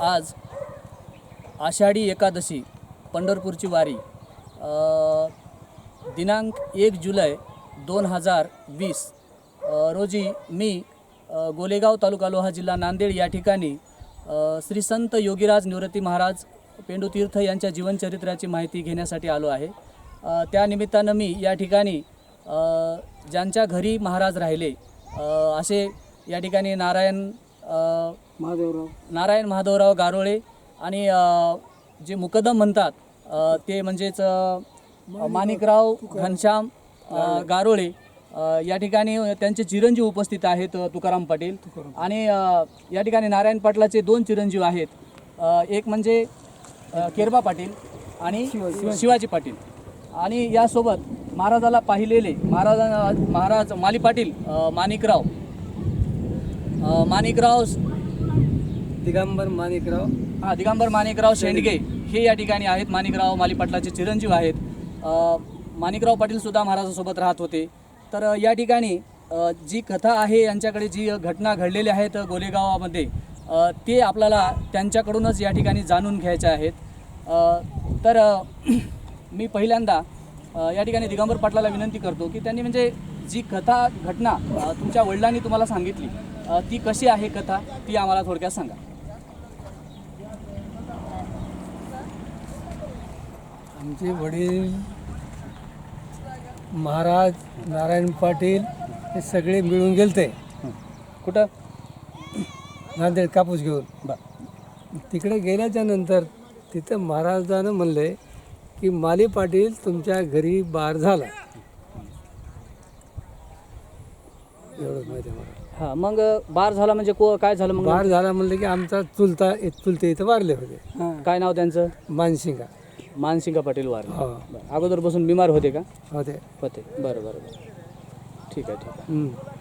आज आषाढी एकादशी पंढरपूरची वारी दिनांक एक जुलै दोन हजार वीस. रोजी मी गोलेगाव तालुका लोहा जिल्हा नांदेड या ठिकाणी श्री संत योगीराज निवृत्ती महाराज पेंडुतीर्थ यांच्या जीवनचरित्राची माहिती घेण्यासाठी आलो आहे. त्यानिमित्तानं मी या ठिकाणी ज्यांच्या घरी महाराज राहिले असे या ठिकाणी नारायण महादेवराव. नारायण महादेवराव गारोळे आणि जे मुकदम म्हणतात ते म्हणजेच माणिकराव घनश्याम गारोळे. या ठिकाणी त्यांचे चिरंजीव उपस्थित आहेत तुकाराम पाटील. आणि या ठिकाणी नारायण पाटलाचे दोन चिरंजीव आहेत. एक म्हणजे केरबा पाटील आणि शिवाजी. पाटील. आणि यासोबत महाराजाला पाहिलेले महाराज महाराज माली पाटील माणिकराव. माणिकराव दिगंबर माणिकराव. हा दिगंबर माणिकराव शेंडगे हे या ठिकाणी आहेत. माणिकराव मालीपाटलाचे चिरंजीव आहेत. माणिकराव पाटील सुद्धा महाराजासोबत राहत होते. तर या ठिकाणी जी कथा आहे यांच्याकडे जी घटना घडलेल्या आहेत गोलेगावामध्ये ते आपल्याला त्यांच्याकडूनच या ठिकाणी जाणून घ्यायच्या आहेत. तर मी पहिल्यांदा या ठिकाणी दिगंबर पाटलाला विनंती करतो की त्यांनी म्हणजे जी कथा घटना तुमच्या वडिलांनी तुम्हाला सांगितली ती कशी आहे कथा ती आम्हाला थोडक्यात सांगा. आमचे वडील महाराज नारायण पाटील हे सगळे मिळून गेलते. कुठं? नांदेड कापूस घेऊन. बरं. तिकडे गेल्याच्यानंतर तिथं महाराजानं म्हणले की माली पाटील तुमच्या घरी बार झाला. एवढंच माहिती आहे मला. हा मग बार झाला म्हणजे को काय झालं मग? बार झाला म्हणले की आमचा चुलता चुलते इथं वारले होते. काय नाव त्यांचं? मानसिंगा. मानसिंगा पाटील वार. हो. अगोदर बसून बिमार होते का? होते. होते. बरं बरं बरं. ठीक आहे ठीक आहे. हम्म.